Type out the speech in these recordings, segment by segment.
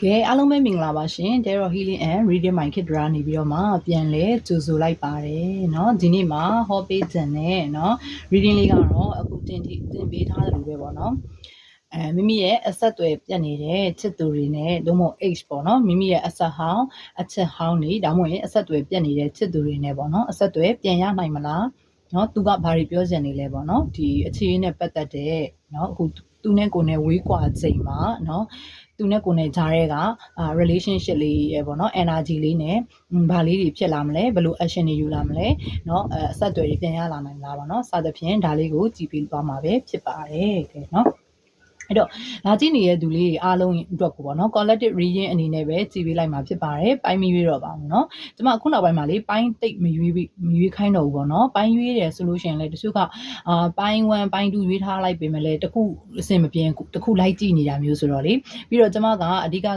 ကဲအားလုံးပဲမင်္ဂလာပါရှင် Tarot Healing and Reading My Kid ရာနေပြီးတော့မှပြန်လဲကြိုဆိုလိုက်ပါတယ်เนาะဒီနေ့မှာဟောပေးခြင်းနဲ့เนาะ reading လေးကတော့အခုတင်တင်တင်ပေးထားတယ်လို့ပဲပေါ့เนาะအဲမိမိရဲ့အဆက်အသွယ်ပြတ်နေတဲ့ချစ်သူတွေနဲ့သို့မဟုတ် age ပေါ့เนาะမိမိရဲ့အဆက်ဟောင်းအချစ်ဟောင်းတွေဒါမှမဟုတ်ရင်အဆက်အသွယ်ပြတ်နေတဲ့ချစ်သူတွေနဲ့ပေါ့เนาะအဆက်အသွယ်ပြန်ရနိုင်မလားเนาะသူကဘာတွေပြောချင်နေလဲပေါ့เนาะဒီအခြေအနေနဲ့ပတ်သက်တဲ့เนาะအခုသူနဲ့ကိုယ်နဲ့ဝေးကွာချိန်မှာเนาะ သူနဲ့ကိုယ်နဲ့ဂျားရဲကအာ relationship လေးရယ်ပေါ့နော် energy လေးနဲ့ဘာလေးတွေဖြစ်လာမလဲဘယ်လို action တွေယူလာမလဲเนาะအဲအဆက်အသွယ်တွေပြန်ရလာနိုင်လားပေါ့နော်စသဖြင့်ဒါလေးကိုကြည့်ပြီးသွားမှာပဲဖြစ်ပါတယ်ကဲเนาะ အဲ့တော့လာကြည့်နေတဲ့သူလေးအားလုံးအတွက်ကိုပေါ့နော် collective reading အနေနဲ့ပဲကြည့်ပေးလိုက်မှာဖြစ်ပါတယ်ပိုင်းမရွေးတော့ပါဘူးเนาะကျွန်မအခုနောက်ပိုင်းမှာလေပိုင်းတိတ်မရွေးမရွေးခိုင်းတော့ဘူးပေါ့နော်ပိုင်းရွေးတယ်ဆိုလို့ရှိရင်လေတချို့ကအာပိုင်း1ပိုင်း2ရွေးထားလိုက်ပေမဲ့လေတခုအဆင်မပြေတခုလိုက်ကြည့်နေတာမျိုးဆိုတော့လေပြီးတော့ကျွန်မကအဓိကက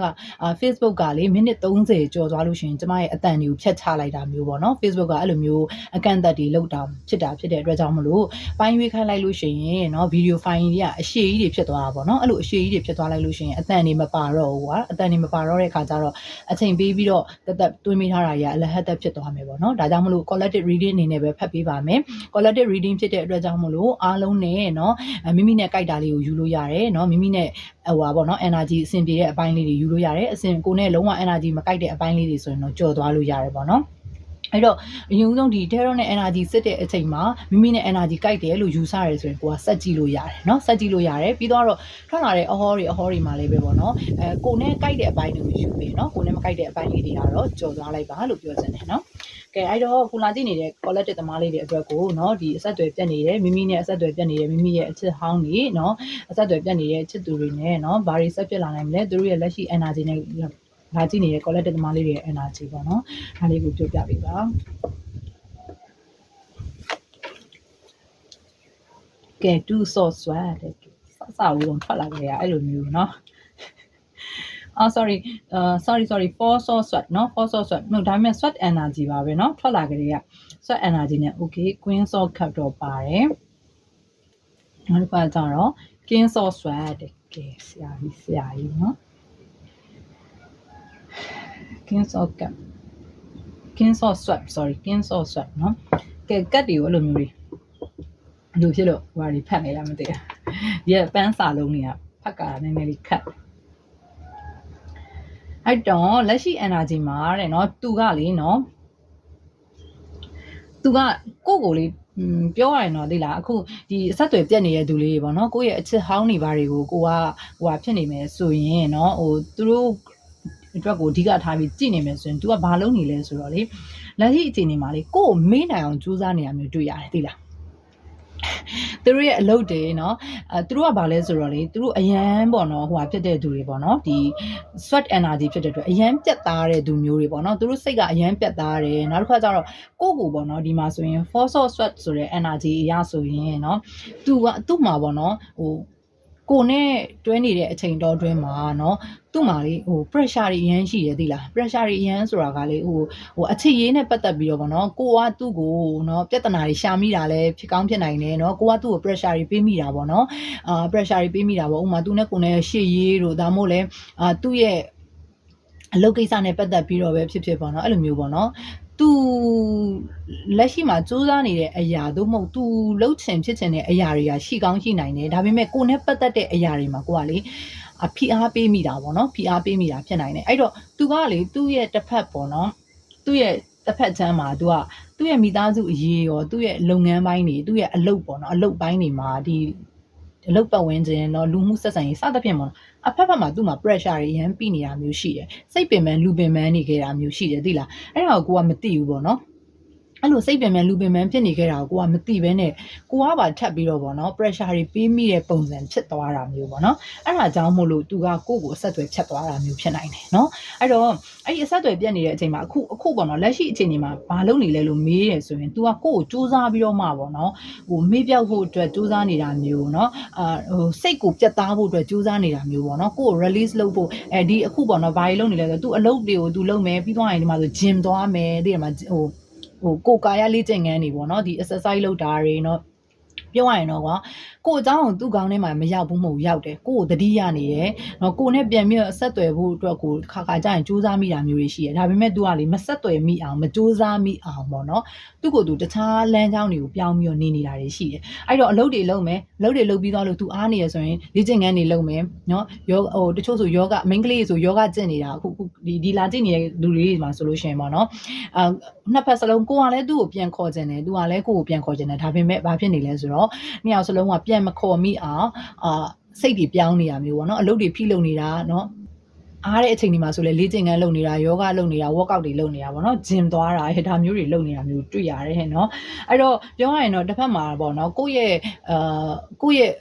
အာ Facebook ကလေမိနစ်30ကျော်သွားလို့ရှိရင်ကျွန်မရဲ့အတန်တွေကိုဖြတ်ချလိုက်တာမျိုးပေါ့နော် Facebook ကအဲ့လိုမျိုးအကန့်အသတ်တွေလောက်တာဖြစ်တာဖြစ်တဲ့အတွက်ကြောင့်မလို့ပိုင်းရွေးခိုင်းလိုက်လို့ရှိရင်เนาะဗီဒီယိုဖိုင်တွေကအရှိကြီးတွေဖြစ်သွားတာ ပေါ့နော်အဲ့လိုအရှိကြီးတွေဖြစ်သွားလိုက်လို့ရှိရင်အတန်တွေမပါတော့ဘူးကွာအတန်တွေမပါတော့တဲ့ခါကျတော့အချိန်ပေးပြီးတော့တသက်တွင်းမိထားတာကြီးအလဟတ်သက်ဖြစ်သွားမယ်ပေါ့နော်ဒါကြောင့်မလို့ collective reading အနေနဲ့ပဲဖတ်ပေးပါမယ် collective reading ဖြစ်တဲ့အတွက်ကြောင့်မလို့အားလုံးနဲ့เนาะမိမိနဲ့ကြိုက်တာလေးကိုယူလို့ရတယ်เนาะမိမိနဲ့ဟိုပါပေါ့နော် energy အဆင်ပြေတဲ့အပိုင်းလေးတွေယူလို့ရတယ်အဆင်ကိုနဲ့လုံးဝ energy မကြိုက်တဲ့အပိုင်းလေးတွေဆိုရင်တော့ကြော်သွားလို့ရတယ်ပေါ့နော် အဲ့တော့အရင်ဆုံးဒီ terror နဲ့ energy စစ်တဲ့အချိန်မှာမိမိနဲ့ energy ကြိုက်တယ်လို့ယူဆရတယ်ဆိုရင်ကိုကစက်ကြည့်လို့ရတယ်เนาะစက်ကြည့်လို့ရတယ်ပြီးတော့ထွက်လာတဲ့အဟောတွေအဟောတွေမှာလည်းပဲပေါ့နော်အဲကိုနဲ့ကြိုက်တဲ့အပိုင်းတွေကိုယူပေးเนาะကိုနဲ့မကြိုက်တဲ့အပိုင်းလေးတွေကတော့ကြော်သွားလိုက်ပါလို့ပြောချင်တယ်เนาะကဲအဲ့တော့ခုလာကြည့်နေတဲ့ collective သမားလေးတွေအတွက်ကိုเนาะဒီအဆက်အသွယ်ပြတ်နေတယ်မိမိနဲ့အဆက်အသွယ်ပြတ်နေတယ်မိမိရဲ့အချစ်ဟောင်းတွေเนาะအဆက်အသွယ်ပြတ်နေတဲ့ချစ်သူတွေနဲ့เนาะဘာတွေဆက်ပြတ်လာနိုင်မလဲသူတို့ရဲ့လက်ရှိ energy နဲ့ လာကြည့်နေတဲ့ collective သမားလေးတွေရဲ့ energy ပေါ့เนาะဒါလေးကိုပြောပြပေးပါကဲ2 source ဆွဲတဲ့စစဦးတော့ထွက်လာကြရအဲ့လိုမျိုးเนาะအာ sorry အာ sorry sorry four source sweat เนาะ four source sweat no ဒါပေမဲ့ sweat energy ပါပဲเนาะထွက်လာကြရ sweat energy နဲ့ okay queen source cup တော့ပါတယ်နောက်တစ်ခါကျတော့ king source sweat တဲ့ကဲဆရာကြီးဆရာကြီးเนาะ king source cup king source sweat sorry king source sweat เนาะကဲကတ်တွေကိုအဲ့လိုမျိုးတွေလူဖြစ်လို့ဟိုဟာတွေဖတ်နေလားမသိဘူးဒီကပန်းစာလုံးတွေကဖတ်ကနည်းနည်းလေးခတ်အဲ့တော့လက်ရှိ energy မှာတဲ့เนาะသူကလေเนาะသူကကိုယ့်ကိုလေးอืมပြောရရင်တော့သိလားအခုဒီအဆက်အသွယ်ပြတ်နေတဲ့သူလေးတွေပေါ့နော်ကိုယ့်ရဲ့အချစ်ဟောင်းနေပါတွေကိုကိုကဟိုဟာဖြစ်နေမယ်ဆိုရင်เนาะဟိုသူတို့ အတွက်ကိုအဓိကထားပြီးကြည့်နေမယ်ဆိုရင် तू ကဘာလုပ်နေလဲဆိုတော့လေလက်ရှိအခြေအနေမှာလေကိုယ့်ကိုမေးနိုင်အောင်ကြိုးစားနေရမျိုးတွေ့ရတယ်သိလားသူတို့ရဲ့အလုပ်တွေเนาะအဲသူတို့ကဘာလဲဆိုတော့လေသူတို့အရန်ပေါ့နော်ဟိုဟာဖြစ်တဲ့သူတွေပေါ့နော်ဒီ sweat energy ဖြစ်တဲ့အတွက်အရန်ပြတ်သားတဲ့သူမျိုးတွေပေါ့နော်သူတို့စိတ်ကအရန်ပြတ်သားတယ်နောက်တစ်ခါကျတော့ကိုယ့်ကိုပေါ့နော်ဒီမှာဆိုရင် force of sweat ဆိုတဲ့ energy အရာဆိုရင်เนาะသူကသူ့မှာပေါ့နော်ဟို ကိုနဲ့တွဲနေတဲ့အချိန်တော်တွင်းမှာเนาะသူ့မှာလေဟို pressure တွေအရန်ရှိရသေးလား pressure တွေအရန်ဆိုတာကလေဟိုဟိုအချစ်ရေးနဲ့ပတ်သက်ပြီးတော့ဗောနော်ကိုကသူ့ကိုနော်ပြဿနာတွေရှာမိတာလဲဖြစ်ကောင်းဖြစ်နိုင်တယ်နော်ကိုကသူ့ကို pressure တွေပေးမိတာဗောနော်အာ pressure တွေပေးမိတာဗောဥမာသူနဲ့ကိုနဲ့ရှေ့ရေးတို့ဒါမှမဟုတ်လဲအာသူ့ရဲ့အလုပ်ကိစ္စနဲ့ပတ်သက်ပြီးတော့ပဲဖြစ်ဖြစ်ပေါ့နော်အဲ့လိုမျိုးပေါ့နော် သူလက်ရှိမှာစူးစမ်းနေတဲ့အရာသို့မဟုတ်သူလှုပ်ချင်ဖြစ်ချင်တဲ့အရာတွေကရှိကောင်းရှိနိုင်တယ်ဒါပေမဲ့ကိုနဲ့ပတ်သက်တဲ့အရာတွေမှာကိုကလေအဖိအားပေးမိတာပေါ့နော်ဖိအားပေးမိတာဖြစ်နိုင်တယ်အဲ့တော့သူကလေသူ့ရဲ့တစ်ဖက်ပေါ့နော်သူ့ရဲ့တစ်ဖက်ချမ်းမှာသူကသူ့ရဲ့မိသားစုအရေးရောသူ့ရဲ့လုပ်ငန်းပိုင်းတွေသူ့ရဲ့အလုပ်ပေါ့နော်အလုပ်ပိုင်းတွေမှာဒီ အလုပ်ပတ်ဝန်းကျင်တော့လူမှုဆက်ဆံရေးစသဖြင့်ပေါ့နော်အဖက်ဖက်မှာသူ့မှာ pressure တွေရမ်းပြီးနေတာမျိုးရှိတယ်စိတ်ပင်ပန်းလူပင်ပန်းနေခဲ့တာမျိုးရှိတယ်သိလားအဲ့ဒါကိုကိုကမသိဘူးပေါ့နော် အဲ့လိုစိတ်ပင်ပန်းလူပင်ပန်းဖြစ်နေခဲ့တာကိုကမသိဘဲနဲ့ကိုကပါထပ်ပြီးတော့ဗောနော် pressure တွေပေးမိတဲ့ပုံစံဖြစ်သွားတာမျိုးဗောနော်အဲ့ဒါကြောင့်မို့လို့သူကကိုယ့်ကိုအဆက်အသွယ်ဖြတ်သွားတာမျိုးဖြစ်နိုင်တယ်နော်အဲ့တော့အဲ့ဒီအဆက်အသွယ်ပြတ်နေတဲ့အချိန်မှာအခုအခုဗောနော်လက်ရှိအချိန်ဒီမှာဘာလုပ်နေလဲလို့မေးရဆိုရင် तू ကကိုယ့်ကိုစူးစမ်းပြီးတော့မှဗောနော်ဟိုမေးပြောက်ဖို့အတွက်စူးစမ်းနေတာမျိုးနော်အာဟိုစိတ်ကိုပြတ်သားဖို့အတွက်စူးစမ်းနေတာမျိုးဗောနော်ကိုယ့်ကို release လုပ်ဖို့အဲဒီအခုဗောနော်ဘာတွေလုပ်နေလဲဆိုတော့ तू အလုပ်တွေကို तू လုပ်မယ်ပြီးသွားရင်ဒီမှာဆို gym သွားမယ်ဒီမှာဟို ဟိုကိုယ်ကာယလေ့ကျင့်ခန်းတွေပေါ့နော်ဒီ exercise လုပ်တာတွေเนาะပြောရရင်တော့ကွာ ကိုအကြောင်းကိုသူ့ကောင်းထဲမှာမရောက်ဘူးမဟုတ်ရောက်တယ်ကိုကိုသတိရနေတယ်နော်ကိုနဲ့ပြန်ပြီးဆက်သွယ်ဖို့အတွက်ကိုခါခါကြရင်စူးစမ်းမိတာမျိုးတွေရှိတယ်ဒါပေမဲ့ तू ကလေမဆက်သွယ်မိအောင်မစူးစမ်းမိအောင်ပေါ့နော်သူ့ကိုယ်သူတခြားလမ်းကြောင်းတွေကိုပြောင်းပြီးနေနေတာတွေရှိတယ်အဲ့တော့အလုပ်တွေလုပ်မယ်အလုပ်တွေလုပ်ပြီးသွားလို့ तू အားနေရဆိုရင်လေ့ကျင့်ခန်းတွေလုပ်မယ်နော်ယောဟိုတချို့ဆိုယောဂမိန်းကလေးဆိုယောဂကျင့်နေတာအခုဒီဒီလာကျင့်နေတဲ့လူတွေမှာဆိုလို့ရှိရင်ပေါ့နော်အာနှစ်ဖက်စလုံးကိုကလည်းသူ့ကိုပြန်ခေါ်ခြင်းတယ် तू ကလည်းကိုကိုပြန်ခေါ်ခြင်းတယ်ဒါပေမဲ့ဘာဖြစ်နေလဲဆိုတော့နှစ်ယောက်စလုံးကပြန်မခေါ်မိအောင်အာစိတ်တွေပြောင်းနေတာမျိုးပေါ့နော်အလုပ်တွေဖိလုပ်နေတာနော်အားတဲ့အချိန်ဒီမှာဆိုလေလေ့ကျင့်ခန်းလုပ်နေတာယောဂလုပ်နေတာ workout တွေလုပ်နေတာပေါ့နော်ဂျင်သွားတာဟဲ့ဒါမျိုးတွေလုပ်နေတာမျိုးတွေ့ရတယ်ဟဲ့နော်အဲ့တော့ပြောရရင်တော့တစ်ဖက်မှာပေါ့နော်ကိုယ့်ရဲ့အာကိုယ့်ရဲ့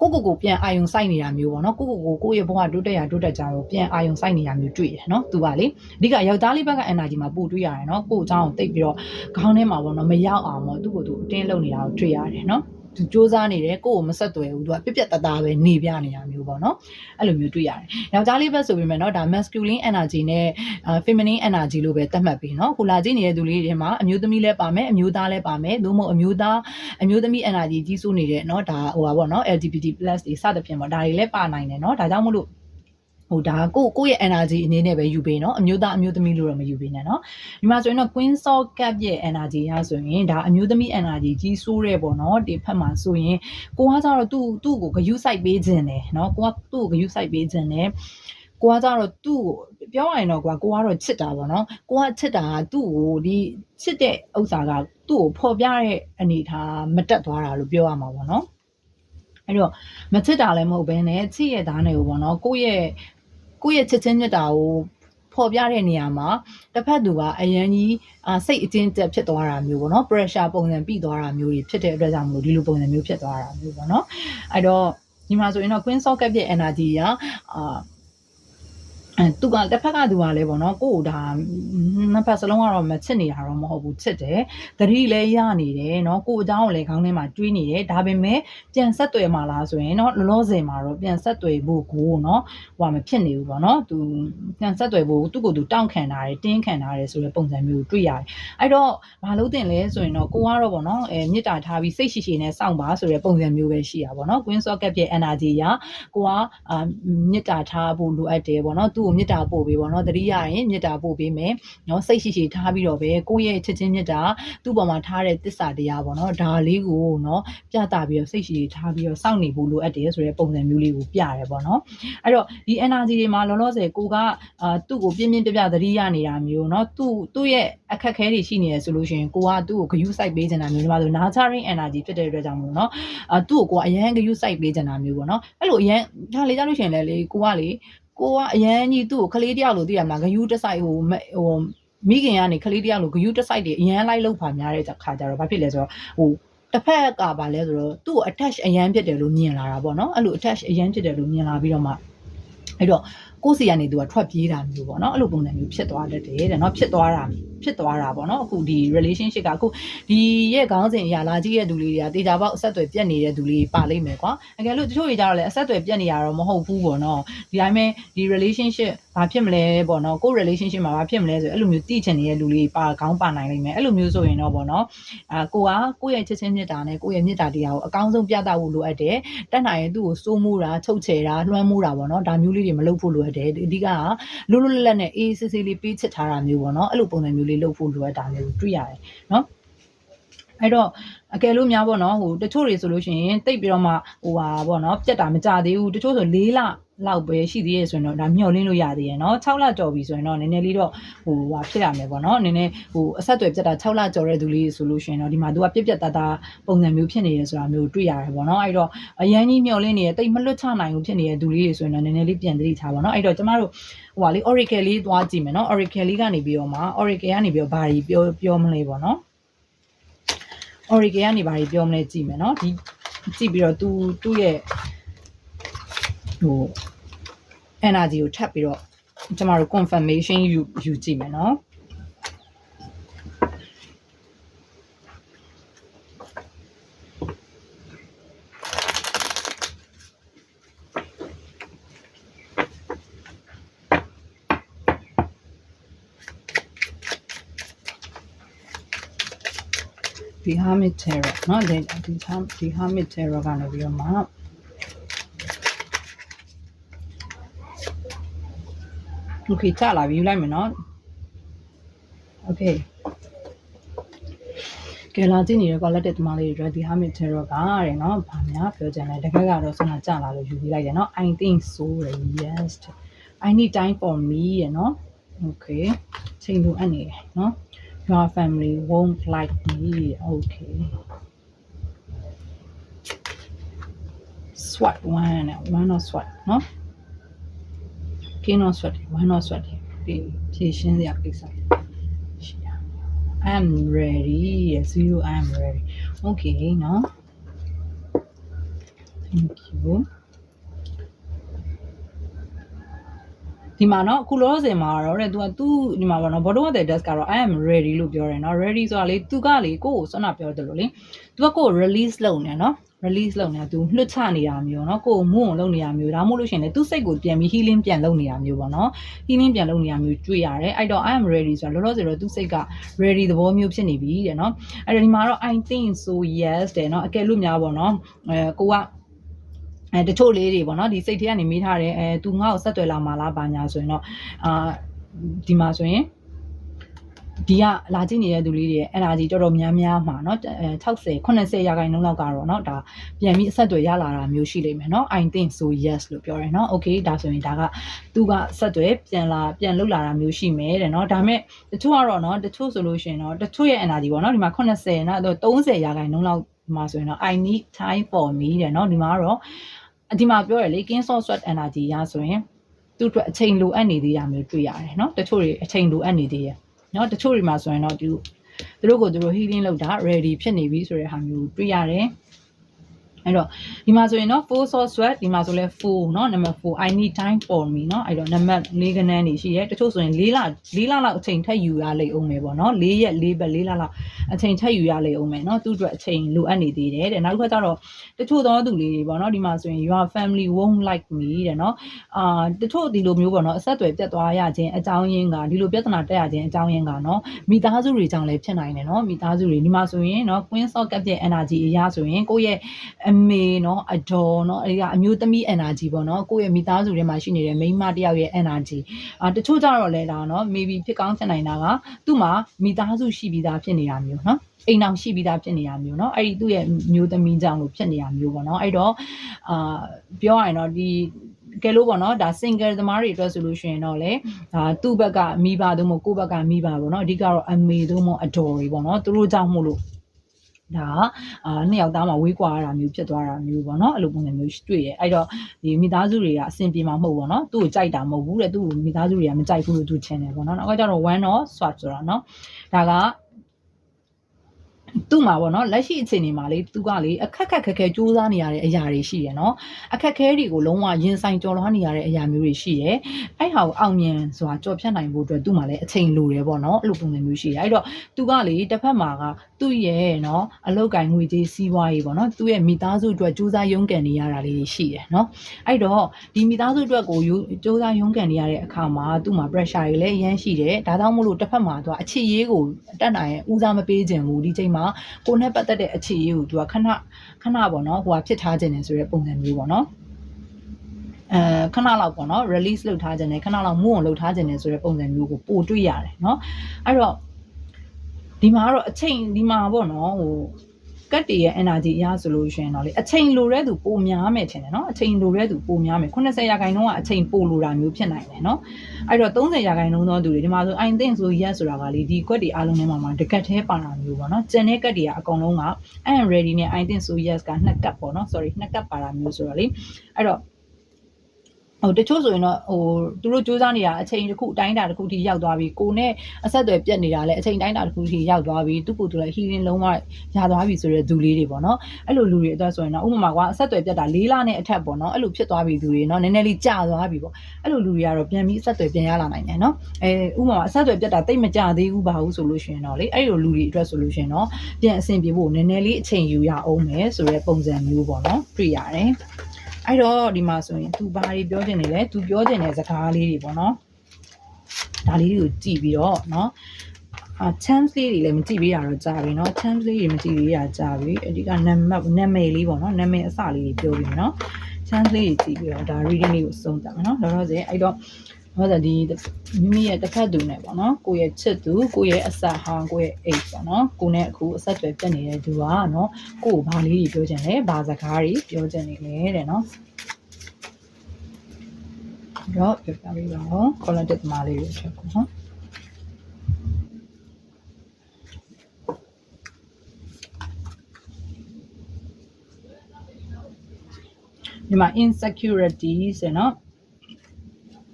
ကိုကိုကိုပြန်အာယုံစိုက်နေတာမျိုးပေါ့နော်ကိုကိုကိုကိုယ့်ရဲ့ဘဝတိုးတက်ရတိုးတက်ကြတော့ပြန်အာယုံစိုက်နေတာမျိုးတွေ့တယ်နော်သူကလေအဓိကယောက်ျားလေးဘက်က energy မှာပို့တွေ့ရတယ်နော်ကိုယ့်အကြောင်းကိုတိတ်ပြီးတော့ခေါင်းထဲမှာပေါ့နော်မရောက်အောင်ပေါ့သူ့ကိုယ်သူအတင်းလုပ်နေတာကိုတွေ့ရတယ်နော်သူ စူးစမ်းနေတယ်ကိုယ့်ကိုမဆက်သွယ်ဘူးသူကပြက်ပြက်တသားပဲနေပြနေတာမျိုးပေါ့နော်အဲ့လိုမျိုးတွေ့ရတယ်ယောက်ျားလေးဘက်ဆိုပေမဲ့เนาะဒါ masculine energy နဲ့ feminine energy လို့ပဲသတ်မှတ်ပြီးเนาะခုလာကြည့်နေတဲ့သူလေးတွေမှာအမျိုးသမီးလည်းပါမယ်အမျိုးသားလည်းပါမယ်သို့မဟုတ်အမျိုးသားအမျိုးသမီး energy ကြီးစိုးနေတဲ့เนาะဒါဟိုပါပေါ့เนาะ LGBT+ တွေစသဖြင့်ပေါ့ဒါတွေလည်းပါနိုင်တယ်เนาะဒါကြောင့်မလို့ ဟိုဒါကိုကိုယ့်ရဲ့ energy အနေနဲ့ပဲယူပေးနော်အမျိုးသားအမျိုးသမီးလို့တော့မယူပေးနဲ့နော်ဒီမှာဆိုရင်တော့ queen socket ရဲ့ energy ရဆိုရင်ဒါအမျိုးသမီး energy ကြီးဆိုးရဲပေါ့နော်ဒီဖက်မှာဆိုရင်ကိုကကျတော့သူ့သူ့ကိုဂယုစိုက်ပေးခြင်းတယ်နော်ကိုကသူ့ကိုဂယုစိုက်ပေးခြင်းတယ်ကိုကကြတော့သူ့ကိုပြောရရင်တော့ကွာကိုကတော့ချစ်တာပေါ့နော်ကိုကချစ်တာကသူ့ကိုဒီချစ်တဲ့ဥစ္စာကသူ့ကိုဖော်ပြတဲ့အနေထားမတက်သွားတာလို့ပြောရမှာပေါ့နော်အဲ့တော့မချစ်တာလည်းမဟုတ်ဘဲနဲ့ချစ်ရဲ့သားတွေကိုပေါ့နော်ကိုယ့်ရဲ့ ကိုယ့်ရဲ့ချစ်ချင်းမြတ်တာကိုဖော်ပြတဲ့နေရာမှာတစ်ဖက်သူကအရန်ကြီးအာစိတ်အကျဉ်းတက်ဖြစ်သွားတာမျိုးပေါ့နော် pressure ပုံစံပြီးသွားတာမျိုးတွေဖြစ်တဲ့အတွက်ကြောင့်မလို့ဒီလိုပုံစံမျိုးဖြစ်သွားတာမျိုးပေါ့နော်အဲ့တော့ဒီမှာဆိုရင်တော့ queen socket ရဲ့ energy ကအာ အဲသူကတစ်ဖက်ကသူကလည်းပေါ့နော်ကို့ဒါနှစ်ဖက်စလုံးကတော့မချစ်နေတာတော့မဟုတ်ဘူးချစ်တယ်သတိလည်းရနေတယ်เนาะကို့အเจ้าကိုလည်းခေါင်းထဲမှာတွေးနေတယ်ဒါပေမဲ့ပြန်ဆက်သွယ်มาလားဆိုရင်เนาะလောလောဆယ်မှာတော့ပြန်ဆက်သွယ်ဖို့ကိုเนาะဟိုကမဖြစ်နေဘူးပေါ့เนาะသူပြန်ဆက်သွယ်ဖို့သူ့ကိုယ်သူတောင့်ခံတာတယ်တင်းခံတာတယ်ဆိုတဲ့ပုံစံမျိုးတွေ့ရတယ်အဲ့တော့ဘာလို့တင်လဲဆိုရင်တော့ကိုကတော့ပေါ့နော်အဲမေတ္တာထားပြီးစိတ်ရှိရှိနဲ့စောင့်ပါဆိုတဲ့ပုံစံမျိုးပဲရှိတာပေါ့နော် Queen Socket ရဲ့ energy ကကိုကအာမေတ္တာထားဖို့လိုအပ်တယ်ပေါ့နော်သူ့ ကိုမေတ္တာပို့ပေးပေါ့နော်တတိယရင်မေတ္တာပို့ပေးမယ်နော်စိတ်ရှိရှိထားပြီးတော့ပဲကိုယ့်ရဲ့ချက်ချင်းမေတ္တာသူ့ပေါ်မှာထားတဲ့တစ္ဆာတရားပေါ့နော်ဒါလေးကိုနော်ပြသပြီးတော့စိတ်ရှိရှိထားပြီးတော့စောင့်နေဖို့လိုအပ်တယ်ဆိုတဲ့ပုံစံမျိုးလေးကိုပြရဲပေါ့နော်အဲ့တော့ဒီ energy တွေမှာလောလောဆယ်ကိုကအာသူ့ကိုပြင်းပြင်းပြပြသတိရနေတာမျိုးနော်သူ့သူ့ရဲ့အခက်ခဲတွေရှိနေရဆိုလို့ရှိရင်ကိုကသူ့ကိုဂယုစိုက်ပေးနေတာမျိုးဒီမှာဆို nurturing energy ဖြစ်တဲ့အတွက်ကြောင့်မို့နော်အာသူ့ကိုကိုကအရန်ဂယုစိုက်ပေးနေတာမျိုးပေါ့နော်အဲ့လိုအရန်ဒါလေကြလို့ရှိရင်လည်းလေကိုကလေ ကိုကအရန်ကြီးသူ့ကိုကလေးတယောက်လိုသိရမလားဂယုတစိုက်ဟိုဟိုမိခင်ကနေကလေးတယောက်လိုဂယုတစိုက်တွေအရန်လိုက်လောက်ပါများတဲ့ခါကြတော့ဘာဖြစ်လဲဆိုတော့ဟိုတစ်ဖက်ကပါလဲဆိုတော့သူ့ကို attach အရန်ဖြစ်တယ်လို့မြင်လာတာပေါ့နော်အဲ့လို attach အရန်ဖြစ်တယ်လို့မြင်လာပြီးတော့မှအဲ့တော့ ကိုယ့်စီကနေသူကထွက်ပြေးတာမျိုးပေါ့နော်အဲ့လိုပုံစံမျိုးဖြစ်သွားတတ်တယ်တဲ့နော်ဖြစ်သွားတာဖြစ်သွားတာပေါ့နော်အခုဒီ relationship ကအခုဒီရဲ့ခေါင်းစဉ်အရာလာကြည့်ရဲ့သူလေးတွေကတေချာပေါက်အဆက်အသွယ်ပြတ်နေတဲ့သူလေးပါလိမ့်မယ်ကွာအကယ်လို့တချို့တွေကြတော့လည်းအဆက်အသွယ်ပြတ်နေရတော့မဟုတ်ဘူးပေါ့နော်ဒီတိုင်းပဲဒီ relationship ဘာဖြစ်မလဲပေါ့နော်ကိုယ့် relationship မှာဘာဖြစ်မလဲဆိုအဲ့လိုမျိုးသိချင်နေတဲ့လူလေးပါခေါင်းပါနိုင်လိမ့်မယ်အဲ့လိုမျိုးဆိုရင်တော့ပေါ့နော်အာကိုကကိုယ့်ရဲ့ချစ်ချင်းမြတ်တာနဲ့ကိုယ့်ရဲ့မြတ်တာတရားကိုအကောင်းဆုံးပြသဖို့လိုအပ်တယ်တက်နိုင်ရင်သူ့ကိုစိုးမှုတာချုပ်ချယ်တာလွှမ်းမိုးတာပေါ့နော်ဒါမျိုးလေးတွေမလုပ်ဖို့လိုအပ်တယ်အဓိကကလွတ်လွတ်လပ်လပ်နဲ့အေးစစ်စစ်လေးပေးချစ်ထားတာမျိုးပေါ့နော်အဲ့လိုပုံစံမျိုးလေးလုပ်ဖို့လိုအပ်တာမျိုးတွေ့ရတယ်နော် အဲ့တော့အကယ်လို့များပေါ့နော်ဟိုတချို့တွေဆိုလို့ရှိရင်တိတ်ပြီးတော့မှဟိုဟာပေါ့နော်ပြက်တာမကြသေးဘူးတချို့ဆို၄လလောက်ပဲရှိသေးရဲ့ဆိုရင်တော့ဒါမျှော်လင့်လို့ရသေးရဲ့เนาะ6လကျော်ပြီဆိုရင်တော့နည်းနည်းလေးတော့ဟိုဟာဖြစ်ရမယ်ပေါ့เนาะနည်းနည်းဟိုအဆက်အသွယ်ပြတ်တာ6လကျော်တဲ့သူလေးဆိုလို့ရှိရင်တော့ဒီမှာသူကပြက်ပြက်တသားပုံစံမျိုးဖြစ်နေရဆိုတာမျိုးတွေ့ရတယ်ပေါ့เนาะအဲ့တော့အရန်ကြီးမျှော်လင့်နေတဲ့တိတ်မလွတ်ချနိုင်ဘူးဖြစ်နေတဲ့သူလေးတွေဆိုရင်တော့နည်းနည်းလေးပြန်သတိထားပါเนาะအဲ့တော့ကျမတို့ဟိုဟာလေး oracle လေးသွားကြည့်မယ်เนาะ oracle လေးကနေပြီးတော့မှ oracle ကနေပြီးတော့ဘာကြီးပြောပြောမလဲပေါ့เนาะ oracle ကနေဘာကြီးပြောမလဲကြည့်မယ်เนาะဒီကြည့်ပြီးတော့ तू သူ့ရဲ့ဟို energy ကိုထပ်ပြီးတော့ကျမတို့ confirmation ယူယူကြည့်မယ်เนาะ ဒ ဒီ hermit tarot เนาะဒီဒီဒီ hermit tarot ကနေပြီးတော့မှ Okay ချလာပြီယူလိုက်မယ်เนาะ Okay ကဲလာကြည့်နေတဲ့ quality တမလေးတွေအတွက်ဒီ hermit tarot ကတဲ့เนาะဗာများပြောချင်တယ်တကယ်ကတော့ဆွမ်းနာကြလာလို့ယူပြီးလိုက်တယ်เนาะ I think so တဲ့ yes I need time for me ရဲ့เนาะ Okay ချိန်လိုအပ်နေတယ်เนาะ Your family won't like me. Okay. Swap one, one or swap, no? King of Why not of SWAT. Patience, yeah, please. I'm ready. Yes, you, I'm ready. Okay, no? Thank you. ဒီမှာเนาะအခုလောဆယ်မှာတော့တဲ့ तू ကသူ့ဒီမှာပေါ့เนาะ bottom of the desk ကတော့ I am ready လို့ပြောတယ်เนาะ ready ဆိုတာလေ तू ကလေကိုယ့်ကိုစွမ်းနာပြောတယ်လို့လေ तू ကကိုယ့်ကို release လုပ်နေเนาะ release လုပ်နေတာ तू လွှတ်ချနေတာမျိုးเนาะကိုယ်ကိုမွန်းအောင်လုပ်နေတာမျိုးဒါမှမဟုတ်လို့ရှိရင်လေသူ့စိတ်ကိုပြန်ပြီး healing ပြန်လုပ်နေတာမျိုးပေါ့เนาะ healing ပြန်လုပ်နေတာမျိုးတွေ့ရတယ်အဲ့တော့ I am ready ဆိုတာလောလောဆယ်တော့သူ့စိတ်က ready သဘောမျိုးဖြစ်နေပြီတဲ့เนาะအဲ့တော့ဒီမှာတော့ I think so yes တဲ့เนาะအကယ်လို့များပေါ့เนาะအဲကိုက အဲတချို့လေးတွေပေါ့နော်ဒီစိတ်ထဲကနေမေးထားတယ်အဲ तू ငါ့ကိုဆက်သွယ်လာမှာလားဘာညာဆိုရင်တော့အာဒီမှာဆိုရင်ဒီကလာကြည့်နေတဲ့သူလေးတွေရဲ့ energy တော်တော်များများမှာเนาะအဲ60 80ရာခိုင်နှုန်းလောက်ကတော့เนาะဒါပြန်ပြီးအဆက်အသွယ်ရလာတာမျိုးရှိလိမ့်မယ်เนาะ I think so yes လို့ပြောတယ်เนาะ okay ဒါဆိုရင်ဒါကသူကဆက်သွယ်ပြန်လာပြန်လုလာတာမျိုးရှိမယ်တဲ့เนาะဒါမဲ့တချို့ကတော့เนาะတချို့ဆိုလို့ရှိရင်เนาะတချို့ရဲ့ energy ပေါ့เนาะဒီမှာ80เนาะ30ရာခိုင်နှုန်းလောက်ဒီမှာဆိုရင်တော့ I need time for me တဲ့เนาะဒီမှာကတော့ ဒီမှာပြောရလေ king source sweat energy ရဆိုရင်သူ့အတွက်အချိန်လိုအပ်နေသေးတာမျိုးတွေ့ရတယ်เนาะတချို့တွေအချိန်လိုအပ်နေသေးတယ်เนาะတချို့တွေမှာဆိုရင်တော့သူသူတို့ကိုသူတို့ healing လုပ်တာ ready ဖြစ်နေပြီဆိုတဲ့ဟာမျိုးတွေ့ရတယ် အဲ့တော့ဒီမှာဆိုရင်နော်4 source word ဒီမှာဆိုလဲ4နော် number 4 i need time for me နော်အဲ့တော့ number ၄ခန်းန်းနေရှိရဲတချို့ဆိုရင်၄လ၄လလောက်အချိန်ထက်ယူရလိမ့်အောင်မယ်ပေါ့နော်၄ရက်၄ပတ်၄လလောက်အချိန်ထက်ယူရလိမ့်အောင်မယ်နော်သူ့အတွက်အချိန်လိုအပ်နေသေးတယ်တဲ့နောက်တစ်ခါကျတော့တချို့သောသူလေးတွေပေါ့နော်ဒီမှာဆိုရင် your family won't like me တဲ့နော်အာတချို့ဒီလိုမျိုးပေါ့နော်အဆက်အသွယ်ပြတ်သွားရခြင်းအကြောင်းရင်းကဒီလိုပြဿနာတက်ရခြင်းအကြောင်းရင်းကနော်မိသားစုတွေကြောင့်လည်းဖြစ်နိုင်တယ်နော်မိသားစုတွေဒီမှာဆိုရင်နော် queen socket ရဲ့ energy အရာဆိုရင်ကိုယ့်ရဲ့မေเนาะအဒေါ်เนาะအဲဒီကအမျိုးသမီး energy ပေါ့เนาะကိုယ့်ရဲ့မိသားစုထဲမှာရှိနေတဲ့မိန်းမတစ်ယောက်ရဲ့ energy အာတချို့ကြတော့လဲဒါเนาะ maybe ဖြစ်ကောင်းဖြစ်နိုင်တာကသူ့မှာမိသားစုရှိပြီးသားဖြစ်နေတာမျိုးเนาะအိမ်အောင်ရှိပြီးသားဖြစ်နေတာမျိုးเนาะအဲ့ဒီသူ့ရဲ့မျိုးသမီးကြောင့်လို့ဖြစ်နေတာမျိုးပေါ့เนาะအဲ့တော့အာပြောရရင်တော့ဒီကဲလို့ပေါ့နော်ဒါ single သမားတွေအတွက်ဆိုလို့ရှိရင်တော့လေဒါသူ့ဘက်ကမိဘသို့မဟုတ်ကိုယ့်ဘက်ကမိဘပေါ့နော်အဓိကတော့အမေသို့မဟုတ်အဒေါ်တွေပေါ့နော်သူတို့ကြောင့်မို့လို့ ဒါအာနှစ်ယောက်သားမှာဝေးကွာရတာမျိုးဖြစ်သွားတာမျိုးပေါ့နော်အဲ့လိုပုံစံမျိုးတွေ့ရအဲ့တော့ဒီမိသားစုတွေကအဆင်ပြေမှာမဟုတ်ဘူးပေါ့နော်သူ့ကိုကြိုက်တာမဟုတ်ဘူးတဲ့သူ့ကိုမိသားစုတွေကမကြိုက်ဘူးလို့သူထင်တယ်ပေါ့နော်နောက်ကကျတော့ one or swap ဆိုတာနော်ဒါက သူ့မှာပေါ့နော်လက်ရှိအခြေအနေမှာလေသူကလေအခက်ခက်ခက်ခဲစူးစမ်းနေရတဲ့အရာတွေရှိရယ်နော်အခက်ခဲတွေကိုလုံးဝရင်ဆိုင်ကြော်လွှားနေရတဲ့အရာမျိုးတွေရှိရယ်အဲ့ဟာကိုအောင်မြင်စွာကြော်ဖြတ်နိုင်ဖို့အတွက်သူ့မှာလည်းအချိန်လိုတယ်ပေါ့နော်အဲ့လိုပုံစံမျိုးရှိရယ်အဲ့တော့သူကလေတစ်ဖက်မှာကသူ့ရဲ့နော်အလောက်ကင်ငွေကြေးစီးပွားရေးပေါ့နော်သူ့ရဲ့မိသားစုအတွက်စူးစမ်းရုန်းကန်နေရတာလေးရှိရယ်နော်အဲ့တော့ဒီမိသားစုအတွက်ကိုစူးစမ်းရုန်းကန်နေရတဲ့အခါမှာသူ့မှာ pressure တွေလည်းအရန်ရှိတယ်ဒါကြောင့်မို့လို့တစ်ဖက်မှာသူကအချစ်ရေးကိုတတ်နိုင်ဦးစားမပေးခြင်းဘူးဒီချိန်မှာကိုနဲ့ပတ်သက်တဲ့အချစ်ရေးကိုသူကခဏခဏပေါ့နော်ဟိုကဖြစ်ထားခြင်းနေဆိုတဲ့ပုံစံမျိုးပေါ့နော်အဲခဏလောက်ပေါ့နော် release လုပ်ထားခြင်းနဲ့ခဏလောက် move on လုပ်ထားခြင်းနဲ့ဆိုတဲ့ပုံစံမျိုးကိုပို့တွေ့ရတယ်เนาะအဲ့တော့ဒီမှာကတော့အချိန်ဒီမှာပေါ့နော်ဟို ကတ်တီရဲ့ energy အရဆိုလို့ရှင်တော့လေအချိန်လိုတဲ့သူပိုများမယ်ထင်တယ်နော်အချိန်လိုတဲ့သူပိုများမယ်80ရာခိုင်နှုန်းကအချိန်ပိုလိုတာမျိုးဖြစ်နိုင်တယ်နော်အဲ့တော့30ရာခိုင်နှုန်းသောသူတွေဒီမှာဆို I think ဆို yes ဆိုတာကလေဒီကွက်တီအားလုံးထဲမှာမှာတကတ်သေးပါတာမျိုးပေါ့နော်ကျန်တဲ့ကတ်တီကအကုန်လုံးက and ready နဲ့ I think so yes ကနှစ်ကတ်ပေါ့နော် sorry နှစ်ကတ်ပါတာမျိုးဆိုတော့လေအဲ့တော့ ဟိုတချို့ဆိုရင်တော့ဟိုသူတို့စူးစမ်းနေတာအချိန်တစ်ခုအတိုင်းအတာတစ်ခုထိရောက်သွားပြီကိုနဲ့အဆက်အသွယ်ပြတ်နေတာလည်းအချိန်တိုင်းတာတစ်ခုထိရောက်သွားပြီသူ့ကိုယ်သူလည်း healing လုံးဝရသွားပြီဆိုတဲ့သူလေးတွေပေါ့နော်အဲ့လိုလူတွေအတွက်ဆိုရင်တော့ဥပမာကွာအဆက်အသွယ်ပြတ်တာ၄လနဲ့အထက်ပေါ့နော်အဲ့လိုဖြစ်သွားပြီသူတွေနော်နည်းနည်းလေးကြာသွားပြီပေါ့အဲ့လိုလူတွေကတော့ပြန်ပြီးအဆက်အသွယ်ပြန်ရလာနိုင်တယ်နော်အဲဥပမာအဆက်အသွယ်ပြတ်တာတိတ်မကြသေးဘူးပါဘူးဆိုလို့ရှိရင်တော့လေအဲ့လိုလူတွေအတွက်ဆိုလို့ရှိရင်တော့ပြန်အဆင်ပြေဖို့နည်းနည်းလေးအချိန်ယူရအောင်မယ်ဆိုတဲ့ပုံစံမျိုးပေါ့နော်တွေ့ရတယ် အဲ့တော့ဒီမှာဆိုရင်သူဘာတွေပြောချင်နေလဲသူပြောချင်တဲ့စကားလေးတွေပေါ့နော်ဒါလေးတွေကိုကြည့်ပြီးတော့เนาะ အာ chance လေးတွေလည်းမကြည့်ပေးရတော့ကြာပြီเนาะ chance လေးတွေမကြည့်ပေးရကြာပြီအဓိကနာမည်နာမည်လေးပေါ့เนาะနာမည်အစလေးတွေပြောပြီးเนาะ chance လေးတွေကြည့်ပြီးတော့ဒါ reading လေးကိုစုံတာမယ်เนาะလောလောဆယ်အဲ့တော့ ဘာသာဒီမိမိရဲ့တစ်ဖက်သူနဲ့ပေါ့နော်ကိုယ့်ရဲ့ချစ်သူကိုယ့်ရဲ့အဆက်ဟောင်းကိုယ့်ရဲ့အိတ်ပေါ့နော်ကိုနဲ့အခုအဆက်အသွယ်ပြတ်နေတဲ့သူကနော်ကိုယ်ကိုဘာလေးတွေပြောချင်လဲဘာစကားတွေပြောချင်နေလဲတဲ့နော်တော့ပြပြပြီးတော့ column တစ်သမားလေးတွေချက်ပေါ့နော်ဒီမှာ insecurities တဲ့နော်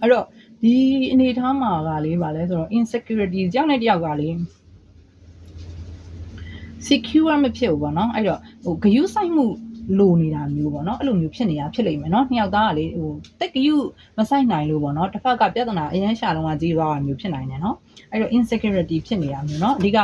အဲ့တော့ ဒီအနေအထားမှာကလေးပါလဲဆိုတော့ insecurity တယောက်နဲ့တယောက်ကလေး secure မဖြစ်ဘူးပေါ့နော်အဲ့တော့ဟိုဂယုဆိုင်မှုလိုနေတာမျိုးပေါ့နော်အဲ့လိုမျိုးဖြစ်နေတာဖြစ်လိမ့်မယ်နော်နှစ်ယောက်သားကလေဟိုတက်ဂယုမဆိုင်နိုင်လို့ပေါ့နော်တစ်ဖက်ကပြဿနာအရန်ရှာလုံးကကြီးသွားတာမျိုးဖြစ်နိုင်တယ်နော်အဲ့တော့ insecurity ဖြစ်နေတာမျိုးနော်အဓိကက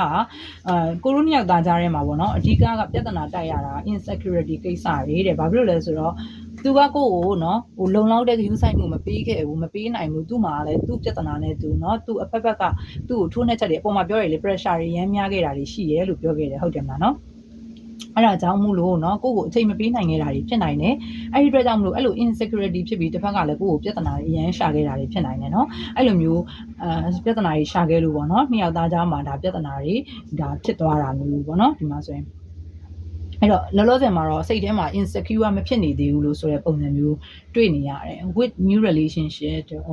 အာကိုရိုနှစ်ယောက်သားကြားထဲမှာပေါ့နော်အဓိကကပြဿနာတိုက်ရတာ insecurity ကိစ္စတွေတဲ့ဘာဖြစ်လို့လဲဆိုတော့ သူကကိုယ့်ကိုနော်ဟိုလုံလောက်တဲ့ view site မှုမပေးခဲ့ဘူးမပေးနိုင်ဘူးသူ့မှာလည်းသူ့ပြဿနာနဲ့သူနော်သူ့အဖက်ဖက်ကသူ့ကိုထိုးနှက်ချက်တွေအပေါ်မှာပြောရလေ pressure တွေရမ်းများခဲ့တာတွေရှိရဲလို့ပြောခဲ့တယ်ဟုတ်တယ်မလားနော်အဲ့ဒါကြောင့်မို့လို့เนาะကိုယ့်ကိုအချိန်မပေးနိုင်ခဲ့တာတွေဖြစ်နိုင်တယ်အဲ့ဒီအတွက်ကြောင့်မလို့အဲ့လို insecurity ဖြစ်ပြီးတစ်ဖက်ကလည်းကိုယ့်ကိုပြဿနာတွေအရန်ရှာခဲ့တာတွေဖြစ်နိုင်တယ်เนาะအဲ့လိုမျိုးအဲပြဿနာတွေရှာခဲ့လို့ပေါ့เนาะနှစ်ယောက်သားကြားမှာဒါပြဿနာတွေဒါဖြစ်သွားတာမျိုးပေါ့เนาะဒီမှာဆိုရင် အဲ့တော့လောလောဆယ်မှာတော့စိတ်ထဲမှာ insecure မဖြစ်နေသေးဘူးလို့ဆိုတဲ့ပုံစံမျိုးတွေ့နေရတယ် with new relationship တဲ့ဩ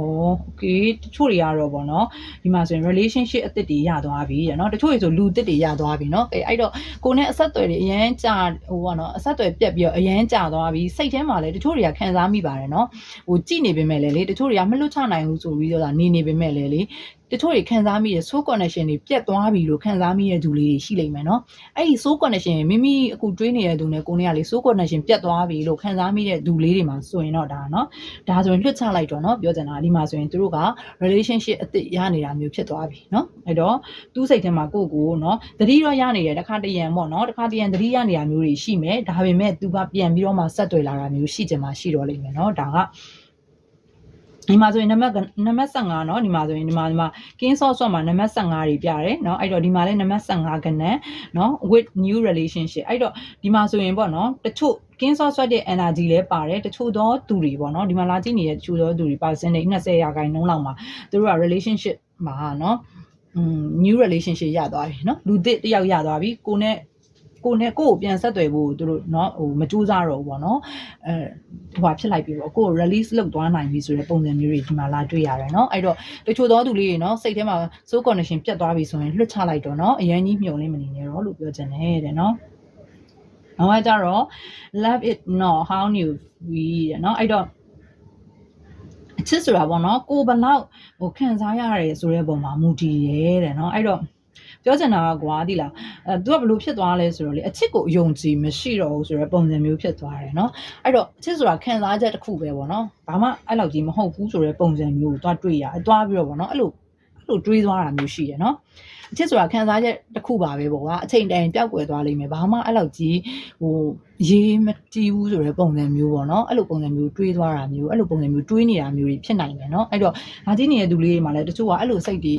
okay တချို့တွေကတော့ဗောနော်ဒီမှာဆိုရင် relationship အသစ်တွေရသွားပြီတဲ့နော်တချို့တွေဆိုလူအသစ်တွေရသွားပြီနော်အဲအဲ့တော့ကိုနဲ့အဆက်အသွယ်တွေအရန်ကြာဟိုဗောနော်အဆက်အသွယ်ပြတ်ပြီးတော့အရန်ကြာသွားပြီစိတ်ထဲမှာလည်းတချို့တွေကခံစားမိပါတယ်နော်ဟိုကြည်နေပေမဲ့လည်းလေတချို့တွေကမလွတ်ချနိုင်ဘူးဆိုပြီးတော့နေနေပေမဲ့လည်းလေ တချို့တွေခံစားမိတဲ့ soul connection တွေပြတ်သွားပြီလို့ခံစားမိတဲ့သူလေးတွေရှိလိမ့်မယ်နော်အဲ့ဒီ soul connection မိမိအခုတွေးနေတဲ့သူနဲ့ကိုနဲ့ကလေ soul connection ပြတ်သွားပြီလို့ခံစားမိတဲ့သူလေးတွေမှာဆိုရင်တော့ဒါနော်ဒါဆိုရင်လွတ်ချလိုက်တော့နော်ပြောချင်တာဒီမှာဆိုရင်သူတို့က relationship အသစ်ရနေတာမျိုးဖြစ်သွားပြီနော်အဲ့တော့သူ့စိတ်ထဲမှာကိုယ့်ကိုနော်သတိတော့ရနေတယ်တစ်ခါတရံပေါ့နော်တစ်ခါတရံသတိရနေတာမျိုးတွေရှိမယ်ဒါပေမဲ့သူကပြန်ပြီးတော့မှဆက်တွေ့လာတာမျိုးရှိချင်မှရှိတော့လိမ့်မယ်နော်ဒါက ဒီမှာဆိုရင်နံပါတ်နံပါတ်15เนาะဒီမှာဆိုရင်ဒီမှာဒီမှာ king sauce ဆော့မှာနံပါတ်15တွေပြတယ်เนาะအဲ့တော့ဒီမှာလည်းနံပါတ်15ကဏ္ဍเนาะ with new relationship အဲ့တော့ဒီမှာဆိုရင်ပေါ့เนาะတချို့ king sauce ဆွတ်တဲ့ energy လည်းပါတယ်တချို့သောသူတွေပေါ့เนาะဒီမှာလာကြည့်နေတဲ့တချို့သောသူတွေ percentage 20ရာခိုင်နှုန်းလောက်မှာသူတို့က relationship မှာเนาะ new relationship ရသွားပြီเนาะလူသစ်တယောက်ရသွားပြီကိုနဲ့ ကိုနဲ့ကိုကိုပြန်ဆက်သွယ်ဖို့သူတို့เนาะဟိုမကြိုးစားတော့ဘူးပေါ့เนาะအဲဟိုဖြစ်လိုက်ပြီပေါ့ကိုကို release လုပ်သွားနိုင်ပြီဆိုတဲ့ပုံစံမျိုးတွေဒီမှာလာတွေ့ရတယ်เนาะအဲ့တော့တချို့သောသူလေးတွေเนาะစိတ်ထဲမှာ soul connection ပြတ်သွားပြီဆိုရင်လွတ်ချလိုက်တော့เนาะအရင်ကြီးမြုံလေးမနေနဲ့တော့လို့ပြောချင်တယ်တဲ့เนาะနောက်မှကျတော့ love it not how new we တဲ့เนาะအဲ့တော့အချစ်ဆိုတာပေါ့နော်ကိုဘလောက်ဟိုခံစားရတယ်ဆိုတဲ့ပုံမှာမူတည်ရဲတဲ့เนาะအဲ့တော့ ပြောချင်တာကကွာဒီလားအဲ तू ကဘလို့ဖြစ်သွားလဲဆိုတော့လေအချစ်ကိုအယုံကြည်မရှိတော့ဘူးဆိုတဲ့ပုံစံမျိုးဖြစ်သွားတယ်เนาะအဲ့တော့အချစ်ဆိုတာခံစားချက်တစ်ခုပဲပေါ့နော်ဘာမှအဲ့လောက်ကြီးမဟုတ်ဘူးဆိုတဲ့ပုံစံမျိုးကိုသွားတွေ့ရတယ်သွားပြီးတော့ပေါ့နော်အဲ့လိုအဲ့လိုတွေးသွားတာမျိုးရှိရယ်เนาะအချစ်ဆိုတာခံစားချက်တစ်ခုပါပဲပေါ့ကွာအချိန်တိုင်ပျောက်ကွယ်သွားလိမ့်မယ်ဘာမှအဲ့လောက်ကြီးဟိုရေးမကြည့်ဘူးဆိုတဲ့ပုံစံမျိုးပေါ့နော်အဲ့လိုပုံစံမျိုးတွေးသွားတာမျိုးအဲ့လိုပုံစံမျိုးတွေးနေတာမျိုးတွေဖြစ်နိုင်တယ်เนาะအဲ့တော့ငါကြည့်နေတဲ့သူလေးတွေမှာလည်းတချို့ကအဲ့လိုစိတ်တွေ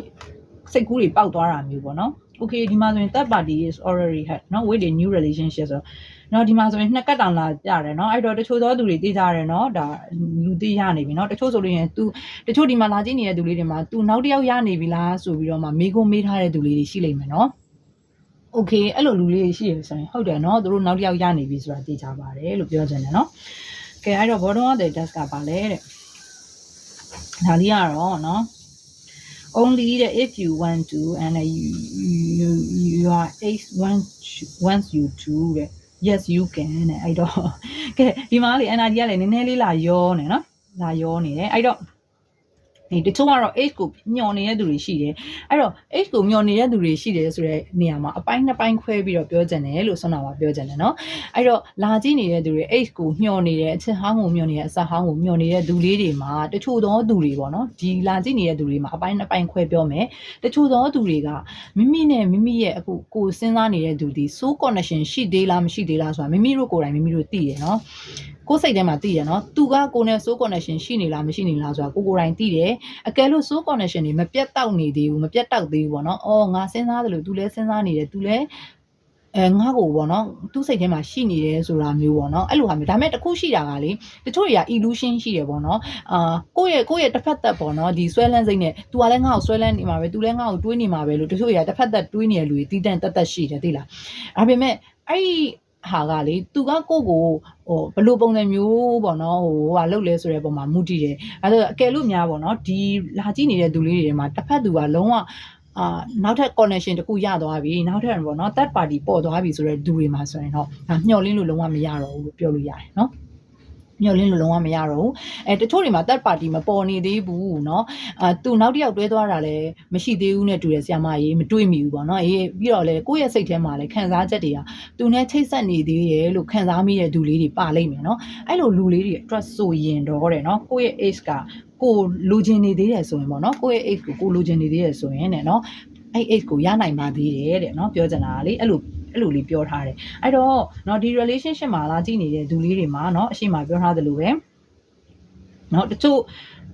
စိတ်ကူးတွေပေါက်သွားတာမျိုးပေါ့နော် okay ဒီမှာဆိုရင် third party is already had เนาะ with a new relationship ဆိုတော့เนาะဒီမှာဆိုရင်နှစ်ကတ်တောင်လာကြတယ်เนาะအဲ့တော့တချို့သောသူတွေသိကြတယ်เนาะဒါလူသိရနေပြီเนาะတချို့ဆိုလို့ရင် तू တချို့ဒီမှာလာကြည့်နေတဲ့သူလေးတွေမှာ तू နောက်တစ်ယောက်ရနေပြီလားဆိုပြီးတော့မှမေးခွန်းမေးထားတဲ့သူလေးတွေရှိလိမ့်မယ်เนาะ okay အဲ့လိုလူလေးတွေရှိရဆိုရင်ဟုတ်တယ်เนาะသူတို့နောက်တစ်ယောက်ရနေပြီဆိုတာသိကြပါတယ်လို့ပြောချင်တယ်เนาะကဲအဲ့တော့ bottom of the desk ကပါလဲတဲ့ဒါလေးကတော့เนาะ only that if you want to and uh, you, you your ace wants wants you to တဲ့ yes you can တဲ့အဲ့တော့ကဲဒီမှာလေ energy ကလည်းနည်းနည်းလေးလာရောနေနော်လာရောနေတယ်အဲ့တော့ ဒီတချို့ကတော့ age ကိုညှော်နေတဲ့သူတွေရှိတယ်အဲ့တော့ age ကိုညှော်နေတဲ့သူတွေရှိတယ်ဆိုတဲ့နေရာမှာအပိုင်းနှစ်ပိုင်းခွဲပြီးတော့ပြောကြတယ်လို့ဆွမ်းနာမှာပြောကြတယ်နော်အဲ့တော့လာကြည့်နေတဲ့သူတွေ age ကိုညှော်နေတဲ့အချက်ဟောင်းကိုညှော်နေတဲ့အစဟောင်းကိုညှော်နေတဲ့သူလေးတွေမှာတချို့သောသူတွေပေါ့နော်ဒီလာကြည့်နေတဲ့သူတွေမှာအပိုင်းနှစ်ပိုင်းခွဲပြောမယ်တချို့သောသူတွေကမိမိနဲ့မိမိရဲ့အခုကိုယ်စဉ်းစားနေတဲ့သူဒီ soul connection ရှိသေးလားမရှိသေးလားဆိုတာမိမိတို့ကိုယ်တိုင်မိမိတို့သိရနော်ကိုယ်စိတ်ထဲမှာသိရနော်သူကကိုယ်နဲ့ soul connection ရှိနေလားမရှိနေလားဆိုတာကိုကိုယ်တိုင်သိတယ်အကယ်လို့ soul connection တွေမပြတ်တောက်နေသေးဘူးမပြတ်တောက်သေးဘူးပေါ့နော်အော်ငါစဉ်းစားတယ်လို့ तू လည်းစဉ်းစားနေတယ် तू လည်းအဲငါ့ကိုပေါ့နော်သူ့စိတ်ထဲမှာရှိနေတယ်ဆိုတာမျိုးပေါ့နော်အဲ့လိုဟာမျိုးဒါပေမဲ့တစ်ခုရှိတာကလေတချို့တွေက illusion ရှိတယ်ပေါ့နော်အာကိုယ့်ရဲ့ကိုယ့်ရဲ့တစ်ဖက်သက်ပေါ့နော်ဒီဆွဲလန်းစိတ်နဲ့ तू ကလည်းငါ့ကိုဆွဲလန်းနေမှာပဲ तू လည်းငါ့ကိုတွေးနေမှာပဲလို့တချို့တွေကတစ်ဖက်သက်တွေးနေတဲ့လူတွေတီးတန့်တက်တက်ရှိတယ်သိလားဒါပေမဲ့အဲ့ဒီ ဟာကလေသူကကိုယ့်ကိုဟိုဘလို့ပုံစံမျိုးပေါ့နော်ဟိုဟာလုပ်လဲဆိုတဲ့ပုံမှာမူတည်တယ်အဲဒါအကယ်လို့များပေါ့နော်ဒီလာကြည့်နေတဲ့သူလေးတွေထဲမှာတစ်ဖက်သူကလုံးဝအာနောက်ထပ် connection တခုရသွားပြီနောက်ထပ်ပေါ့နော် third party ပေါ်သွားပြီဆိုတော့ဒူတွေမှာဆိုရင်တော့ဒါမျှော်လင့်လို့လုံးဝမရတော့ဘူးလို့ပြောလို့ရတယ်နော် မျောလင်းလို့လုံးဝမရတော့ဘူးအဲတချို့တွေမှာ third party မပေါ်နေသေးဘူးเนาะအာသူနောက်တစ်ယောက်တွဲသွားတာလည်းမရှိသေးဘူးနဲ့တူတယ်ဆရာမကြီးမတွေးမိဘူးပေါ့เนาะအေးပြီးတော့လေကိုယ့်ရဲ့စိတ်ထဲမှာလည်းခံစားချက်တွေကသူနဲ့ချိတ်ဆက်နေသေးရဲ့လို့ခံစားမိတဲ့သူလေးတွေပါလိမ့်မယ်เนาะအဲ့လိုလူလေးတွေအတွက်ဆိုရင်တော့တဲ့เนาะကိုယ့်ရဲ့ age ကကိုလိုချင်နေသေးတယ်ဆိုရင်ပေါ့เนาะကိုယ့်ရဲ့ age ကိုကိုလိုချင်နေသေးတယ်ဆိုရင်တဲ့เนาะအဲ့ age ကိုရနိုင်ပါသေးတယ်တဲ့เนาะပြောချင်တာကလေအဲ့လို အဲ့လိုလေးပြောထားတယ်အဲ့တော့เนาะဒီ relationship မှာလာကြည့်နေတဲ့သူလေးတွေမှာเนาะအရှိမပြောထားသလိုပဲเนาะတချို့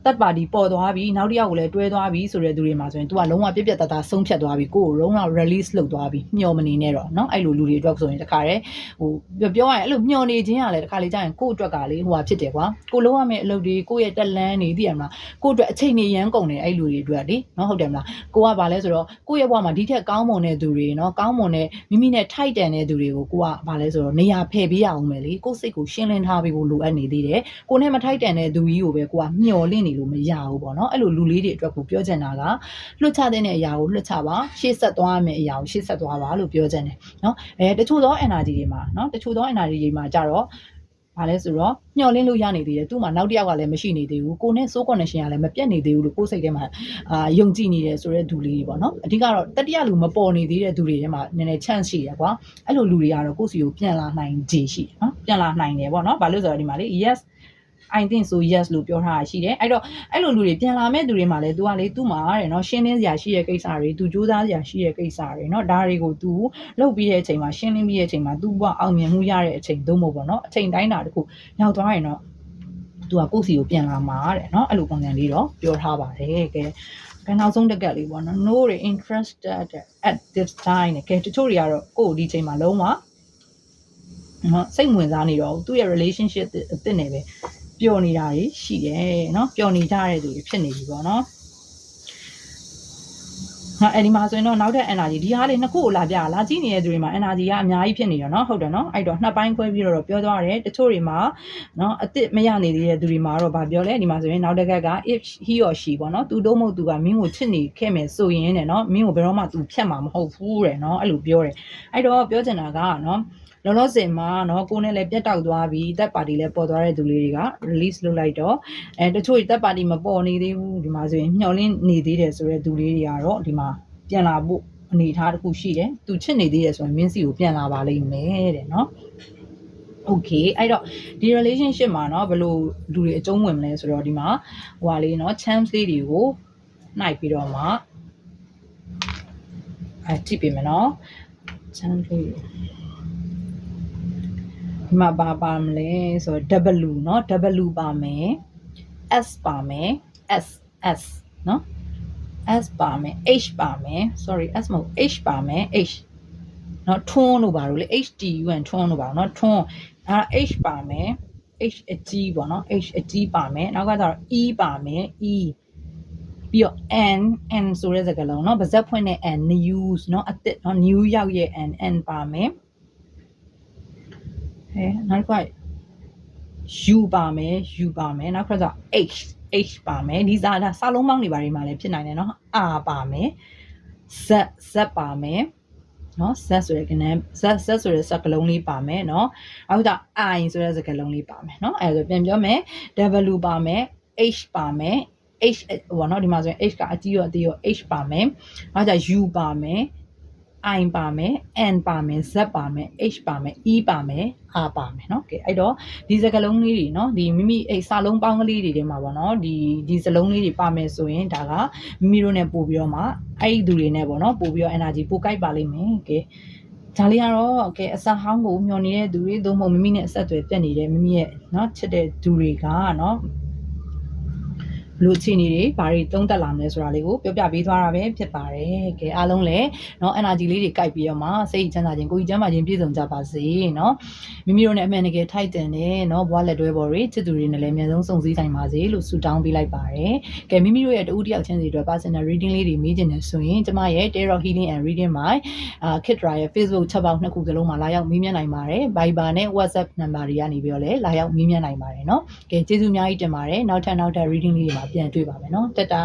တက်ပါတီပေါ်သွားပြီနောက်တစ်ယောက်ကိုလည်းတွဲသွားပြီဆိုတဲ့သူတွေမှာဆိုရင် तू ကလုံးဝပြက်ပြက်တသားဆုံးဖြတ်သွားပြီကိုယ်ကိုလုံးဝ release လုပ်သွားပြီမျောမနေနဲ့တော့เนาะအဲ့လိုလူတွေအတွက်ဆိုရင်တခါတည်းဟိုပြောရရင်အဲ့လိုမျောနေခြင်းကလည်းတခါလေကြာရင်ကိုယ့်အတွက်ကလေဟိုဟာဖြစ်တယ်ကွာကိုလုံးဝမဲ့အလုပ်တွေကိုယ့်ရဲ့တက်လန်းနေသိရမလားကိုယ့်အတွက်အချိန်နေရမ်းကုန်တယ်အဲ့လူတွေအတွက်လေเนาะဟုတ်တယ်မလားကိုကဘာလဲဆိုတော့ကိုယ့်ရဲ့ဘဝမှာဒီထက်ကောင်းမွန်တဲ့သူတွေเนาะကောင်းမွန်တဲ့မိမိနဲ့ထိုက်တန်တဲ့သူတွေကိုကိုကဘာလဲဆိုတော့နေရာဖယ်ပေးရအောင်မယ်လေကိုယ့်စိတ်ကိုရှင်းလင်းထားပေးဖို့လိုအပ်နေသေးတယ်ကိုနဲ့မထိုက်တန်တဲ့သူကြီးကိုပဲကိုကမျောလင့် နေလို့မရဘူးပေါ့နော်အဲ့လိုလူလေးတွေအတွက်ကိုပြောချင်တာကလွတ်ချတဲ့အရာကိုလွတ်ချပါရှေ့ဆက်သွားမယ့်အရာကိုရှေ့ဆက်သွားပါလို့ပြောချင်တယ်နော်အဲတချို့သော energy တွေမှာနော်တချို့သော energy တွေမှာကြတော့ဘာလဲဆိုတော့မျောလင်းလို့ရနေသေးတယ်သူ့မှာနောက်တစ်ယောက်ကလည်းမရှိနေသေးဘူးကိုနဲ့ soul connection ကလည်းမပြတ်နေသေးဘူးလို့ကိုယ်စိတ်ထဲမှာအာယုံကြည်နေတယ်ဆိုတဲ့သူလေးတွေပေါ့နော်အဓိကတော့တတိယလူမပေါ်နေသေးတဲ့သူတွေထဲမှာနည်းနည်း chance ရှိတယ်ကွာအဲ့လိုလူတွေကတော့ကိုယ့်စီကိုပြန်လာနိုင်ခြေရှိတယ်နော်ပြန်လာနိုင်တယ်ပေါ့နော်ဘာလို့ဆိုတော့ဒီမှာလေ yes I think so yes လို့ပြောထားတာရှိတယ်အဲ့တော့အဲ့လိုလူတွေပြန်လာမဲ့သူတွေမှာလည်း तू ကလေသူ့မှာတဲ့နော်ရှင်းလင်းစရာရှိတဲ့ကိစ္စတွေ तू စူးစမ်းစရာရှိတဲ့ကိစ္စတွေနော်ဒါတွေကို तू လုပ်ပြီးတဲ့အချိန်မှာရှင်းလင်းပြီးတဲ့အချိန်မှာ तू ကအောင်မြင်မှုရတဲ့အချိန်သို့မဟုတ်ပေါ့နော်အချိန်တိုင်းတာတခုရောက်သွားရင်တော့ तू ကကိုယ့်စီကိုပြန်လာမှာတဲ့နော်အဲ့လိုပုံစံလေးတော့ပြောထားပါတယ်ကဲကဲနောက်ဆုံးတက်ကက်လေးပေါ့နော် no they interested at this time ကဲတချို့တွေကတော့ကိုယ့်ဒီချိန်မှာလုံးဝနော်စိတ်ဝင်စားနေတော့သူ့ရဲ့ relationship အစ်စ်နဲ့ပဲ ပျော်နေတာကြီးရှိတယ်เนาะပျော်နေကြတဲ့သူတွေဖြစ်နေပြီပေါ့เนาะဟာအဲ့ဒီမှာဆိုရင်တော့နောက်ထပ် energy ဒီဟာလေးနှစ်ခုကိုလာပြလာကြည့်နေတဲ့သူတွေမှာ energy ကအများကြီးဖြစ်နေတယ်เนาะဟုတ်တယ်เนาะအဲ့တော့နှစ်ပိုင်းခွဲပြီးတော့ပြောသွားတယ်တချို့တွေမှာเนาะအစ်စ်မရနေသေးတဲ့သူတွေမှာတော့ဗာပြောလဲဒီမှာဆိုရင်နောက်တစ်ခက်က if he or she ပေါ့เนาะသူတို့မဟုတ်သူကမင်းကိုချစ်နေခဲ့မယ်ဆိုရင်တဲ့เนาะမင်းကိုဘယ်တော့မှသူဖြတ်မှာမဟုတ်ဘူးတဲ့เนาะအဲ့လိုပြောတယ်အဲ့တော့ပြောချင်တာကเนาะ လောလောဆယ်မှာเนาะကိုနဲ့လည်းပြတ်တောက်သွားပြီတက်ပါတီလည်းပေါ်သွားတဲ့သူလေးတွေက release လုပ်လိုက်တော့အဲတချို့တက်ပါတီမပေါ်နေသေးဘူးဒီမှာဆိုရင်ညှော်လင်းနေသေးတယ်ဆိုတဲ့သူလေးတွေကတော့ဒီမှာပြန်လာဖို့အနေအထားတစ်ခုရှိတယ်သူချစ်နေသေးတယ်ဆိုရင်မင်းစီကိုပြန်လာပါလိမ့်မယ်တဲ့เนาะ okay အဲ့တော့ဒီ relationship မှာเนาะဘယ်လိုလူတွေအကျုံးဝင်မလဲဆိုတော့ဒီမှာဟိုဟာလေးเนาะ chance လေးတွေကိုနှိုက်ပြီးတော့မှအဲကြည့်ပေးမယ်เนาะ chance လေးတွေ ဒီမှာပါပါမလဲဆိုတော့ W เนาะ W ပါမယ် S ပါမယ် S S เนาะ S ပါမယ် H ပါမယ် sorry S မဟုတ် H ပါမယ် H เนาะထွန်းလို့ပါလို့လေ HTUN ထွန်းလို့ပါเนาะထွန်းအဲ H ပါမယ် H အကြီးပေါ့เนาะ H အကြီးပါမယ်နောက်ကကျတော့ E ပါမယ် E ပြီးတော့ N N ဆိုတဲ့စကားလုံးเนาะဗဇက်ဖွင့်တဲ့ N news เนาะအစ်စ်เนาะ new ရောက်ရဲ့ N N ပါမယ် ဟဲနောက်တစ်ခါ U ပါမယ် U ပါမယ်နောက်တစ်ခါကျ H H ပါမယ်ဒီစားဒါစာလုံးပေါင်းတွေပါတွေမှာလည်းဖြစ်နိုင်တယ်เนาะ R ပါမယ် Z Z ပါမယ်နော် Z ဆိုတဲ့ကနန်း Z Z ဆိုတဲ့စကားလုံးလေးပါမယ်နော်အခုတော့ I ဆိုတဲ့စကားလုံးလေးပါမယ်နော်အဲဒါဆိုပြန်ပြောမယ် W ပါမယ် H ပါမယ် H ဟိုနော်ဒီမှာဆိုရင် H ကအကြီးရောအသေးရော H ပါမယ်နောက်ကြ U ပါမယ် I ပါမယ် N ပါမယ် Z ပါမယ် H ပါမယ် E ပါမယ် R ပါမယ်เนาะကဲအဲ့တော့ဒီစကားလုံးလေးတွေเนาะဒီမိမိအဲ့စာလုံးပေါင်းကလေးတွေထဲမှာပေါ့เนาะဒီဒီစလုံးလေးတွေပါမယ်ဆိုရင်ဒါကမိမိတို့ ਨੇ ပို့ပြီးတော့မှအဲ့ဒီသူတွေ ਨੇ ပေါ့เนาะပို့ပြီးတော့ energy ပို့ကြိုက်ပါလိမ့်မယ်ကဲဒါလေးကတော့ကဲအစာဟောင်းကိုမျောနေတဲ့သူတွေသို့မဟုတ်မိမိနဲ့အဆက်အသွယ်ပြတ်နေတဲ့မိမိရဲ့เนาะချစ်တဲ့သူတွေကเนาะ ဘလို့အခြေအနေတွေဘာတွေသုံးသက်လာမလဲဆိုတာလေးကိုပြောပြပေးသွားတာပဲဖြစ်ပါတယ်ကဲအားလုံးလည်းเนาะ energy လေးတွေကိုက်ပြီးတော့မှစိတ်ချမ်းသာခြင်းကိုယ်ကြီးချမ်းသာခြင်းပြည့်စုံကြပါစေเนาะမိမိတို့နဲ့အမှန်တကယ်ထိုက်တန်တဲ့เนาะဘွားလက်တွဲပေါ်တွေချစ်သူတွေနဲ့လည်းအများဆုံးစုံစည်းနိုင်ပါစေလို့ဆုတောင်းပေးလိုက်ပါတယ်ကဲမိမိတို့ရဲ့တူတယောက်ချင်းစီတွေ personal reading လေးတွေမေးချင်တယ်ဆိုရင်ကျမရဲ့ Tarot Healing and Reading My အာ Kitra ရဲ့ Facebook ချက်ပေါက်နှစ်ခုစလုံးမှာလာရောက်မေးမြန်းနိုင်ပါတယ် Viber နဲ့ WhatsApp နံပါတ်တွေကနေပြီးတော့လည်းလာရောက်မေးမြန်းနိုင်ပါတယ်เนาะကဲကျေးဇူးအများကြီးတင်ပါတယ်နောက်ထပ်နောက်ထပ် reading လေးတွေမှာ အပြန်တွေ့ပါမယ်နော်တက်တာ